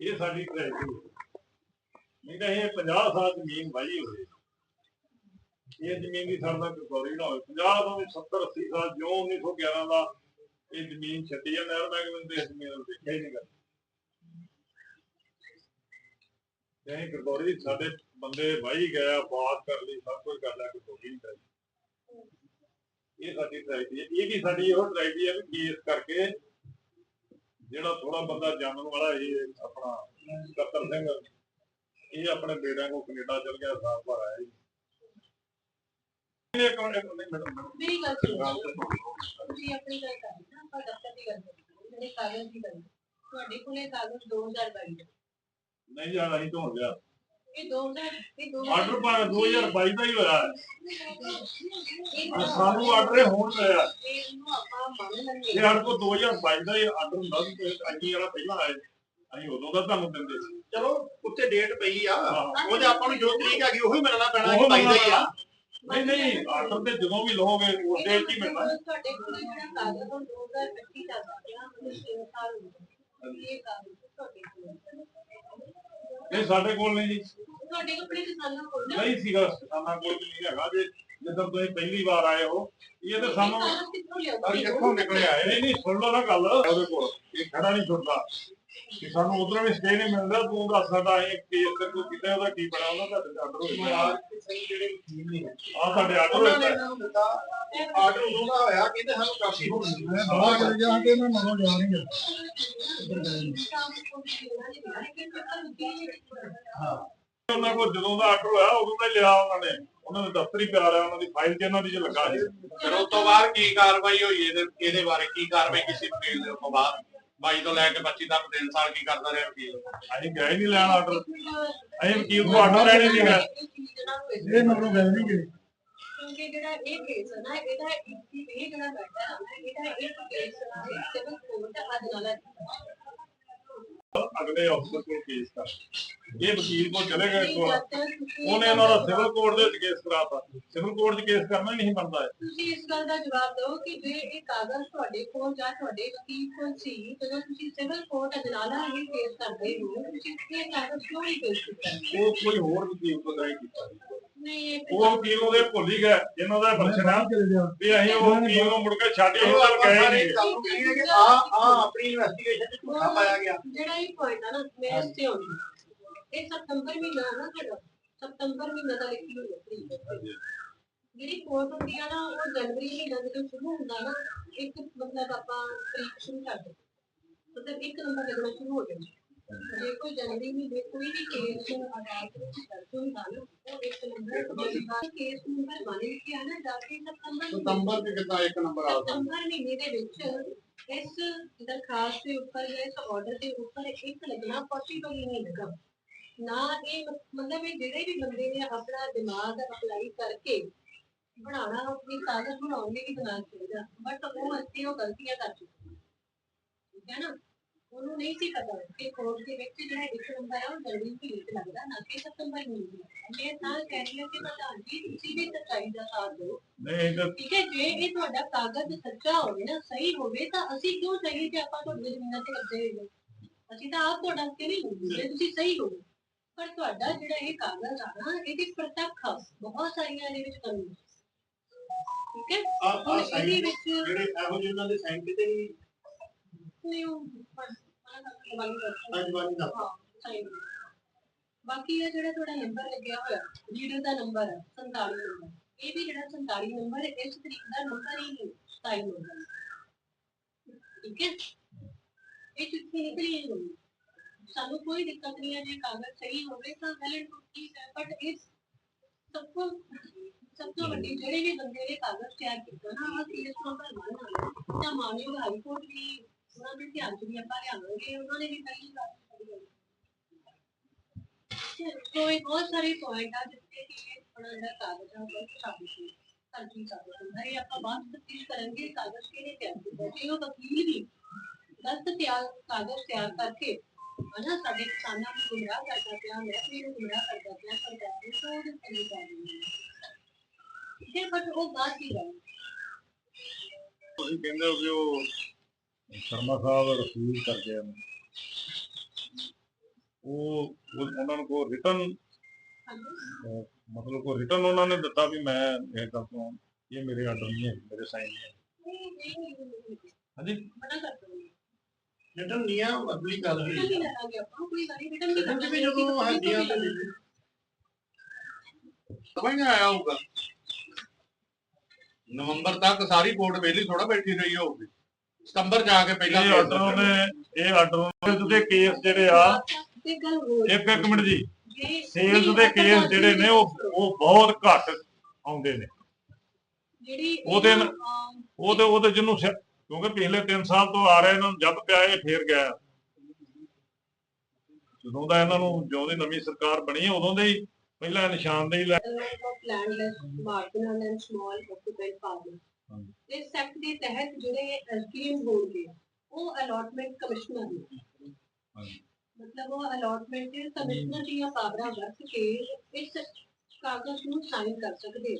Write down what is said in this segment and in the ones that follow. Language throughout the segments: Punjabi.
ਇਹ ਸਾਡੀ ਟ੍ਰੈਜਡੀ ਨਹੀਂ ਤਾਂ ਇਹ 50 ਸਾਲ ਜ਼ਮੀਨ ਵਾਹੀ ਹੋਵੇ ਇਹ ਜ਼ਮੀਨ ਦੀ ਸਾਡਾ ਕੋਈ ਨਾ ਹੋਵੇ। 50 ਤੋਂ 70 80 ਸਾਲ ਜਿਉਂ 1911 ਦਾ ਇਹ ਜ਼ਮੀਨ ਛੱਡੀ ਆ। ਨਹਿਰ ਮਹਿਕਮੇ ਦੇ ਜ਼ਮੀਨ ਨੂੰ ਦੇਖਿਆ ਹੀ ਨਹੀਂ ਗਾ ਇਹ ਗਰਦੌਰੀ ਸਾਡੇ ਬੰਦੇ ਵਾਹੀ ਗਿਆ ਬਾਤ ਕਰ ਲਈ, ਸਭ ਕੁਝ ਕਰ ਲਿਆ, ਕੋਈ ਹੋ ਨਹੀਂ ਕਰੀ। ਇਹ ਸਾਡੀ ਟ੍ਰੈਜਡੀ ਇਹ ਵੀ ਸਾਡੀ ਇਹੋ ਟ੍ਰੈਜਡੀ ਹੈ ਵੀ ਕੇਸ ਕਰਕੇ ਜਿਹੜਾ ਥੋੜਾ ਬੰਦਾ ਜਾਣਨ ਵਾਲਾ ਇਹ ਆਪਣਾ ਕਤਰ ਸਿੰਘ ਇਹ ਆਪਣੇ ਬੇਟਿਆਂ ਕੋ ਕੈਨੇਡਾ ਚਲ ਗਿਆ ਸਾਲ ਭਰ ਆਇਆ ਜੀ ਇੱਕ ਮਿੰਟ ਇੱਕ ਮਿੰਟ ਮੈਡਮ ਮੇਰੀ ਗੱਲ ਸੁਣੋ ਤੁਸੀਂ ਆਪਣੀ ਗੱਲ ਕਰ ਨਾ ਆਪਾਂ ਦਫ਼ਤਰ ਦੀ ਗੱਲ ਕਰੀਏ ਜਿਹੜੇ ਕਾਗਜ਼ ਦੀ ਗੱਲ। ਤੁਹਾਡੇ ਕੋਲੇ ਕਾਗਜ਼ 2022 ਦੇ। ਨਹੀਂ ਅਸੀਂ ਤੋਂ ਗਿਆ ਇਹ 2000 ਇਹ 2000 ਆਰਡਰ ਪਾ 2022 ਦਾ ਹੀ ਹੋਇਆ। ਹੈ। ਇਹ ਸਾਨੂੰ ਆਰਡਰ ਹੋਣ ਰਿਹਾ ਇਹਨੂੰ ਆਪਾਂ ਮੰਨ ਜੇ ਸਾਡੇ ਕੋਲ 2022 ਦਾ ਹੀ ਆਰਡਰ ਹੁੰਦਾ ਸੀ ਤੇ ਅਸੀਂ ਵਾਲਾ ਪਹਿਲਾਂ ਆਏ ਅਸੀਂ ਉਦੋਂ ਦਾ ਤੁਹਾਨੂੰ ਦਿੰਦੇ ਸੀ। ਚਲੋ ਉੱਤੇ ਡੇਟ ਪਈ ਆ। ਉਹਦੇ ਆਪਾਂ ਨੂੰ ਜੋ ਤਰੀਕ ਹੈਗੀ ਉਹੀ ਮਿਲਣਾ ਪੈਣਾ ਕਿ ਬਾਈ ਦਾ ਹੀ ਆ। ਨਹੀਂ ਨਹੀਂ ਆਰਡਰ ਤੇ ਜਦੋਂ ਵੀ ਲਓਗੇ ਉਸ ਦੇ ਵਿੱਚ ਹੀ ਮਿਲਣਾ। ਹੈ। ਤੁਹਾਡੇ ਕੋਲੇ ਜਿਹੜਾ ਕਾਗਜ਼ ਉਹ 2025 ਦਾ ਆ ਉਹ 6 ਸਾਲ ਹੋ ਗਏ। ਇਹ ਕਾਗਜ਼ ਤੁਹਾਡੇ ਕੋਲ ਇਹ ਸਾਡੇ ਕੋਲ ਨਹੀਂ ਜੀ। ਤੁਹਾਡੇ ਕੋਲੇ ਕਿਸਾਨਾਂ ਕੋਲ ਨਾ। ਨਹੀਂ ਸੀਗਾ ਕਿਸਾਨਾਂ ਕੋਲ ਵੀ ਨਹੀਂ ਹੈਗਾ ਜੇ ਜਦੋਂ ਤੁਸੀਂ ਪਹਿਲੀ ਵਾਰ ਆਏ ਹੋ ਇਹ ਤਾਂ ਸਾਨੂੰ ਕਾਗਜ਼ ਕਿੱਥੋਂ ਲਿਆਉਂਦੇ? ਅਸੀਂ ਕਿੱਥੋਂ ਨਿਕਲੇ ਆਏ। ਨਹੀਂ ਨਹੀਂ ਸੁਣ ਲਓ ਨਾ ਗੱਲ। ਉਹਦੇ ਕੋਲ ਇਹ ਖੜਾ ਨਹੀਂ ਛੁੱਟਦਾ ਕਿ ਸਾਨੂੰ ਉਧਰੋਂ ਵੀ ਸਟੇ ਨਹੀਂ ਮਿਲਦਾ ਤੂੰ ਦੱਸ ਸਾਡਾ ਇਹ ਕੇਸ ਤੇ ਕੋਈ ਕੀਤਾ ਉਹਦਾ ਕੀ ਬਣਾ ਉਹਦਾ ਤੁਹਾਡੇ ਆਰਡਰ ਹੋਇਆ ਆ ਤੁਹਾਡੇ ਆਰਡਰ ਉਹਨਾਂ ਨੇ ਹੋਇਆ ਆਰਡਰ ਉਦੋਂ ਦਾ ਹੋਇਆ ਕਹਿੰਦੇ ਸਾਨੂੰ ਕਾਫੀ ਹੋ ਗਈ। ਮੈਂ ਬਾਹਰ ਚਲੇ ਜਾ ਕੇ ਮੈਂ ਮਨੋਂ ਜਾ ਰਹੀ ਹਾਂ। ਉਹਨਾਂ ਕੋਲ ਜਦੋਂ ਦਾ ਆਰਡਰ ਹੋਇਆ ਉਦੋਂ ਦਾ ਹੀ ਲਿਆ ਉਹਨਾਂ ਨੇ। ਉਹਨਾਂ ਦੇ ਦਫ਼ਤਰ ਹੀ ਪਿਆ ਰਿਹਾ ਉਹਨਾਂ ਦੀ ਫਾਈਲ ਇਹਨਾਂ ਦੀ ਜੇ ਲੱਗਾ ਸੀ। ਫਿਰ ਉਸ ਤੋਂ ਬਾਅਦ ਕੀ ਕਾਰਵਾਈ ਹੋਈ ਇਹਦੇ ਇਹਦੇ ਬਾਰੇ ਕੀ ਕਾਰਵਾਈ ਕਿਸੇ ਵਕੀਲ ਦੇ ਉਸ ਤੋਂ ਬਾਅਦ? 22 ਤੋਂ ਲੈ ਕੇ 25 ਤੱਕ 3 ਸਾਲ ਕੀ ਕਰਦਾ ਰਿਹਾ ਵਕੀਲ ਅਸੀਂ ਗਏ ਨਹੀਂ ਲੈਣ ਆਰਡਰ। ਅਸੀਂ ਵਕੀਲ ਤੋਂ ਆਰਡਰ ਲੈਣੇ ਨਹੀਂ ਗਏ। ਇਹ ਮਗਰੋਂ ਗਏ ਨਹੀਂ ਗਏ ਕਿਉਂਕਿ ਜਿਹੜਾ ਇਹ ਕੇਸ ਹੈ ਨਾ ਇਹਦਾ ਇੱਕ ਇਹ ਜਿਹੜਾ ਮੈਟਰ ਹੈ ਨਾ ਇਹਦਾ ਇੱਕ ਕੇਸ ਹੈ ਸਿਵਲ ਕੋਰਟ ਅਦਾਲਤ ਅਗਲੇ ਅਫਸਰ ਕੋਲ ਕੇਸ ਕਰ ਇਹ ਵਕੀਲ ਕੋਲ ਚਲੇ ਗਏ ਕੋਲ ਉਹਨੇ ਇਹਨਾਂ ਦਾ ਸਿਵਲ ਕੋਰਟ ਦੇ ਵਿੱਚ ਕੇਸ ਕਰਾਤਾ ਸਿਵਲ ਕੋਰਟ 'ਚ ਕੇਸ ਕਰਨਾ ਹੀ ਨਹੀਂ ਬਣਦਾ ਹੈ ਤੁਸੀਂ ਇਸ ਗੱਲ ਦਾ ਜਵਾਬ ਦਿਓ ਕਿ ਜੇ ਇਹ ਕਾਗਜ਼ ਤੁਹਾਡੇ ਕੋਲ ਜਾਂ ਤੁਹਾਡੇ ਵਕੀਲ ਕੋਲ ਸੀ ਜਦੋਂ ਤੁਸੀਂ ਸਿਵਲ ਕੋਰਟ ਅਦਾਲਤ ਇਹ ਕੇਸ ਕਰਦੇ ਹੋ ਤੁਸੀਂ ਇਹ ਕਾਗਜ਼ ਕਿਉਂ ਨਹੀਂ ਪੇਸ਼ ਕੀਤਾ? ਉਹ ਕੋਈ ਹੋਰ ਵਕੀਲ ਕੀਤਾ ਨਹੀਂ ਇਹ ਉਹ ਵਕੀਲ ਉਹਦੇ ਭੁੱਲ ਹੀ ਗਏ ਜਿਨ੍ਹਾਂ ਦਾ ਜਾ ਵੀ ਅਸੀਂ ਉਹ ਵਕੀਲ ਨੂੰ ਮੁੜ ਕੇ ਛੱਡ ਹੀ ਗਏ ਨਹੀਂ ਕਿ ਆ ਆ ਆਪਣੀ ਇਨਵੈਸਟੀਗੇਸ਼ਨ ਚ ਝੂਠਾ ਪਾਇਆ ਗਿਆ। ਜਿਹੜਾ ਇਹ ਪੁਆਇੰਟ ਆ ਨਾ ਮੈਂ ਇਸ ਤੇ ਆਉਂਦੀ ਹਾਂ। ਇਹ ਸਤੰਬਰ ਮਹੀਨਾ ਹੈ ਨਾ ਸਤੰਬਰ ਮਹੀਨਾ ਦਾ ਲਿਖੀ ਹੋਈ ਹੈ। ਜਿਹੜੀ ਕੋਰਟ ਹੁੰਦੀ ਆ ਨਾ ਉਹ ਜਨਵਰੀ ਮਹੀਨਾ ਜਦੋਂ ਸ਼ੁਰੂ ਹੁੰਦਾ ਨਾ ਇੱਕ ਮਤਲਬ ਆਪਾਂ ਤਰੀਕ ਸ਼ੁਰੂ ਕਰਦੇ ਮਤਲਬ ਇੱਕ ਨੰਬਰ ਲੱਗਣਾ ਸ਼ੁਰੂ ਹੋ ਜਾਂਦਾ। ਜੇ ਕੋਈ ਜਨਵਰੀ ਮਹੀਨੇ ਕੋਈ ਵੀ ਕੇਸ ਅਦਾਲਤ ਵਿੱਚ ਦਰਜ ਹੁੰਦਾ ਨਾ ਉਹ ਇੱਕ ਨੰਬਰ ਕੇਸ ਨੰਬਰ ਬਣ ਗਿਆ ਨਾ ਜਾ ਕੇ ਸਤੰਬਰ ਮਹੀਨੇ- ਸਤੰਬਰ ਚ ਕਿਤਾ ਇੱਕ ਨੰਬਰ ਆ ਸਤੰਬਰ ਮਹੀਨੇ ਦੇ ਵਿੱਚ ਇਸ ਦਰਖਾਸਤ ਦੇ ਉੱਪਰ ਜਾਂ ਇਸ ਆਰਡਰ ਦੇ ਉੱਪਰ ਇੱਕ ਲੱਗਣਾ ਪੋਸੀਬਲ ਹੀ ਨਹੀਂ ਲੱਗਾ। ਨਾ ਇਹ ਮ- ਮਤਲਬ ਇਹ ਜਿਹੜੇ ਵੀ ਬੰਦੇ ਨੇ ਆਪਣਾ ਦਿਮਾਗ ਅਪਲਾਈ ਕਰਕੇ ਬਣਾਉਣਾ ਆਪਣੀ ਕਾਗਜ਼ ਬਣਾਉਣ ਲਈ ਵੀ ਬਣਾ ਚਾਹੀਦਾ ਬਟ ਉਹ ਅਸੀਂ ਉਹ ਗਲਤੀਆਂ ਕਰ ਚੁੱਕੇ ਹਾਂ। ਠੀਕ ਹੈ ਨਾ? ਉਹਨੂੰ ਨਹੀਂ ਸੀ ਪਤਾ ਕਿ ਕੋਰਟ ਦੇ ਵਿੱਚ ਜਿਹੜਾ ਇੱਕ ਨੰਬਰ ਹੈ ਉਹ ਜਲਦੀ ਹੀ ਵਿੱਚ ਲੱਗਦਾ ਨਾ ਕਿ ਸਤੰਬਰ ਲੱਗਦਾ। ਮੈਂ ਤਾਂ ਕਹਿ ਰਹੀ ਹਾਂ ਕਿ ਪ੍ਰਧਾਨ ਜੀ ਤੁਸੀਂ ਵੀ ਸੱਚਾਈ ਦਾ ਸਾਥ ਦਿਓ। ਨਹੀਂ ਤਾਂ ਠੀਕ ਹੈ ਜੇ ਇਹ ਤੁਹਾਡਾ ਕਾਗਜ਼ ਸੱਚਾ ਹੋਵੇ ਨਾ ਸਹੀ ਹੋਵੇ ਤਾਂ ਅਸੀਂ ਕਿਉਂ ਚਾਹੀਏ ਕਿ ਆਪਾਂ ਤੁਹਾਡੀ ਜ਼ਮੀਨਾਂ ਤੇ ਕਬਜ਼ੇ ਲੈ ਲਈਏ ਅਸੀਂ ਤਾਂ ਆਪ ਤੁਹਾਡਾ ਕੇ ਨਹੀਂ ਲਵਾਂਗੇ ਜੇ ਤੁਸੀਂ ਸਹੀ ਹੋਵੇ। ਪਰ ਤੁਹਾਡਾ ਜਿਹੜਾ ਇਹ ਕਾਗਜ਼ ਆ ਨਾ ਇਹਦੀ ਪ੍ਰਤੱਖ ਬਹੁਤ ਸਾਰੀਆਂ ਇਹਦੇ ਵਿੱਚ ਕਮੀਆਂ। ਠੀਕ ਹੈ? ਹੁਣ ਇਹਦੇ ਵਿੱਚ ਜਿਹੜੇ ਇਹੋ ਜਿਹੇ ਉਹਨਾਂ ਦੇ ਸਾਈਨ ਕਿਤੇ ਹੀ ਕੋਈ ਉਹ ਪੜ੍ਹ- ਪੜ੍ਹ ਕਰਕੇ ਬੰਦ ਕਰ ਅੱਜ ਬਾਅਦ ਦਾ ਹਾਂ ਸਹੀ ਬਾਕੀ ਇਹ ਜਿਹੜਾ ਤੁਹਾਡਾ ਨੰਬਰ ਲੱਗਿਆ ਹੋਇਆ ਲੀਡਰ ਦਾ ਨੰਬਰ ਹੈ 47 ਨੰਬਰ ਇਹ ਵੀ ਜਿਹੜਾ 47 ਨੰਬਰ ਹੈ ਇਸ ਤਰੀਕ ਦਾ ਨੰਬਰ ਹੀ ਨਹੀਂ 27 ਨੰਬਰ ਠੀਕ ਹੈ ਇਹ ਚਿੱਠੀ ਨਿਕਲੀ ਹੈ ਹੋਈ ਸਾਨੂੰ ਕੋਈ ਦਿੱਕਤ ਨਹੀਂ ਹੈ ਜੇ ਕਾਗਜ਼ ਸਹੀ ਹੋਵੇ ਤਾਂ ਵੈਲ ਐਂਡ ਗੁੱਡ ਠੀਕ ਹੈ ਬਟ ਇਸ ਸਭ ਤੋਂ ਸਭ ਤੋਂ ਵੱਡੀ ਜਿਹੜੇ ਵੀ ਬੰਦੇ ਨੇ ਕਾਗਜ਼ ਤਿਆਰ ਕੀਤਾ ਨਾ ਅਸੀਂ ਇਸ ਨੂੰ ਭਰਵਾਉਣ ਨਾਲ ਤਾਂ ਮਾਨਯੋਗ ਹਾਈ ਕੋਰਟ ਵੀ ਉਹਨਾਂ ਦੇ ਧਿਆਨ ਚ ਵੀ ਆਪਾਂ ਲਿਆਵਾਂਗੇ ਉਹਨਾਂ ਨੇ ਵੀ ਪਹਿਲੀ ਗੱਲ ਕਰੀ ਹੈ ਕੋਈ ਬਹੁਤ ਸਾਰੇ ਪੁਆਇੰਟ ਆ ਜਿੱਥੇ ਕਿ ਇਹ ਥੋੜਾ ਜਿਹਾ ਕਾਗਜ਼ ਆ ਉਹ ਸਾਬਿਤ ਹੈ ਤਰਜੀ ਸਾਬਿਤ ਹੁੰਦਾ ਹੈ ਇਹ ਆਪਾਂ ਬਾਅਦ ਵਿੱਚ ਤਫਤੀਸ਼ ਕਰਾਂਗੇ ਕਾਗਜ਼ ਕਿਹਨੇ ਤਿਆਰ ਕੀਤਾ ਜੇ ਉਹ ਵਕੀਲ ਵੀ ਗਲਤ ਤਿਆਰ ਕਾਗਜ਼ ਤਿਆਰ ਕਰਕੇ ਹਨਾ ਸਾਡੇ ਕਿਸਾਨਾਂ ਨੂੰ ਗੁੰਮਰਾਹ ਕਰਦਾ ਪਿਆ ਮੈਂ ਵੀ ਨੂੰ ਗੁੰਮਰਾਹ ਕਰਦਾ ਪਿਆ ਸਰਕਾਰ ਨੂੰ ਤਾਂ ਉਹਦੇ ਤੇ ਵੀ ਕਾਰਵਾਈ ਠੀਕ ਹੈ ਬਟ ਉਹ ਬਾਤ ਦੀ ਗੱਲ ਹੈ। ਤੁਸੀਂ ਕਹਿੰਦੇ ਹੋ ਕਿ ਉਹ ਸ਼ਰਮਾ ਸਾਹਿਬ ਰਸੂਲ ਕਰ ਗਏ ਨੇ ਉਹ ਉਹ- ਉਹਨਾਂ ਨੂੰ ਕੋਈ ਰਿਟਰਨ ਮਤਲਬ ਕੋਈ ਰਿਟਰਨ ਉਹਨਾਂ ਨੇ ਦਿੱਤਾ ਵੀ ਮੈਂ ਇਹ ਗੱਲ ਤੋਂ ਇਹ ਮੇਰੇ ਆਰਡਰ ਨਹੀਂ ਹੈ ਮੇਰੇ ਸਾਈਨ ਨਹੀਂ ਹੈ। ਹਾਂਜੀ? ਮਨਾ ਕਰ ਦੋ ਰਿਟਰਨ ਨਹੀਂ ਆ ਅਗਲੀ ਗੱਲ ਰਿਟਰਨ ਨਹੀਂ ਕਰਾਂਗੇ ਆਪਾਂ ਕੋਈ ਗੱਲ ਨਹੀਂ ਰਿਟਰਨ ਨਹੀਂ ਰਿਟਰਨ ਕਰਾਂਗੇ ਵੀ ਜਦੋਂ ਹੱਡੀਆਂ ਤੇ ਸਮਝ ਨਹੀਂ ਆਇਆ ਹੋਊਗਾ? ਨਵੰਬਰ ਤੱਕ ਸਾਰੀ ਕੋਰਟ ਵੇਲੀ ਥੋੜਾ ਬੈਠੀ ਰਹੀ ਹੋਊਗੀ। ਸਤੰਬਰ ਜਾ ਕੇ ਪਹਿਲਾਂ ਇਹ ਆਰਡਰ ਉਹਨੇ ਇਹ ਆਰਡਰ ਦੇ ਕੇਸ ਜਿਹੜੇ ਆ ਤੇ ਇੱਕ ਇੱਕ ਮਿੰਟ ਜੀ ਜੇ ਸੇਲਸ ਦੇ ਕੇਸ ਜਿਹੜੇ ਨੇ ਉਹ ਉਹ ਬਹੁਤ ਘੱਟ ਆਉਂਦੇ ਨੇ ਜਿਹੜੀ ਉਹਦੇ ਉਹਦੇ ਉਹਦੇ ਜਿਹਨੂੰ ਕਿਉਂਕਿ ਪਿਛਲੇ 3 ਸਾਲ ਤੋਂ ਆ ਰਿਹਾ ਇਹਨਾਂ ਨੂੰ ਜਦ ਪਿਆ ਇਹ ਫੇਰ ਗਿਆ ਜਦੋਂ ਦਾ ਇਹਨਾਂ ਨੂੰ ਜਿਉਂ ਦੀ ਨਵੀਂ ਸਰਕਾਰ ਬਣੀ ਹੈ ਉਦੋਂ ਦੇ ਹੀ ਪਹਿਲਾਂ ਨਿਸ਼ਾਨਦੇਹੀ ਲੈ marginal and small occupied farmers. ਹਾਂਜੀ। ਇਸ ਸੈਕਟ ਦੇ ਤਹਿਤ ਜਿਹੜੇ ਐਸਡੀਐਮ ਹੋਣਗੇ ਉਹ ਅਲਾਟਮੈਂਟ ਕਮਿਸ਼ਨਰ ਨੇ। ਮਤਲਬ ਉਹ ਅਲਾਟਮੈਂਟ ਕਮਿਸ਼ਨਰ ਦੀਆਂ ਪਾਵਰਾਂ ਵਰਤ ਕੇ ਇਸ ਕਾਗਜ਼ ਨੂੰ ਸਾਈਨ ਕਰ ਸਕਦੇ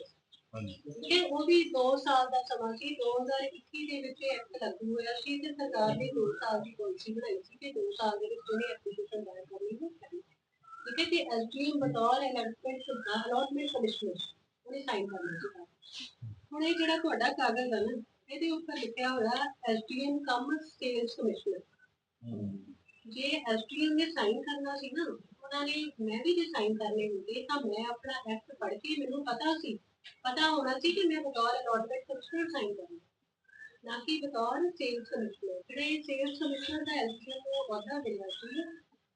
ਕਿ ਉਹ ਵੀ 2 ਸਾਲ ਦਾ ਸਮਾਂ ਸੀ 2021 ਦੇ ਵਿੱਚ ਐਕਟ ਲਾਗੂ ਹੋਇਆ ਸੀ ਤੇ ਸਰਕਾਰ ਨੇ 2 ਸਾਲ ਦੀ ਪਾਲਿਸੀ ਬਣਾਈ ਸੀ ਕਿ 2 ਸਾਲ ਦੇ ਵਿੱਚ ਜਿਹੜੀ ਐਪਲੀਕੇਸ਼ਨ ਦਾਇਰ ਕਰਨੀ ਹੈ। ਠੀਕ ਹੈ ਤੇ ਐਸਡੀਐਮ ਬਤੌਰ ਅਲਾਟਮੈਂਟ ਅਲਾਟਮੈਂਟ ਕਮਿਸ਼ਨਰ ਉਹਨੇ ਸਾਈਨ ਕਰਨਾ ਸੀ ਹੁਣ ਇਹ ਜਿਹੜਾ ਤੁਹਾਡਾ ਕਾਗਜ਼ ਹੈ ਨਾ, ਇਹਦੇ ਉੱਪਰ ਲਿਖਿਆ ਹੋਇਆ ਐਸਡੀਐਮ ਕਮ ਸੇਲਸ ਕਮਿਸ਼ਨਰ ਜੇ ਐਸਡੀਐਮ ਨੇ ਸਾਈਨ ਕਰਨਾ ਸੀ ਨਾ, ਉਹਨਾਂ ਨੇ ਮੈਂ ਵੀ ਜੇ ਸਾਈਨ ਕਰਨੇ ਹੁੰਦੇ, ਤਾਂ ਮੈਂ ਆਪਣਾ ਐਕਟ ਪੜ੍ਹ ਕੇ ਮੈਨੂੰ ਪਤਾ ਸੀ। ਪਤਾ ਹੋਣਾ ਸੀ ਕਿ ਮੈਂ ਬਤੌਰ ਅਲਾਟਮੈਂਟ ਕਮਿਸ਼ਨਰ ਸਾਈਨ ਕਰਨਾ। ਨਾ ਕਿ ਬਤੌਰ ਸੇਲਸ ਕਮਿਸ਼ਨਰ ਜਿਹੜੇ ਸੇਲਸ ਕਮਿਸ਼ਨਰ ਦਾ ਐਸਡੀਐਮ ਨੂੰ ਅਹੁਦਾ ਮਿਲਿਆ ਸੀ।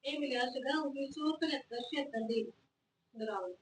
ਇਹ ਮਿਲਿਆ ਸੀਗਾ 1975 76 ਦੇ ਦੌਰਾਨ।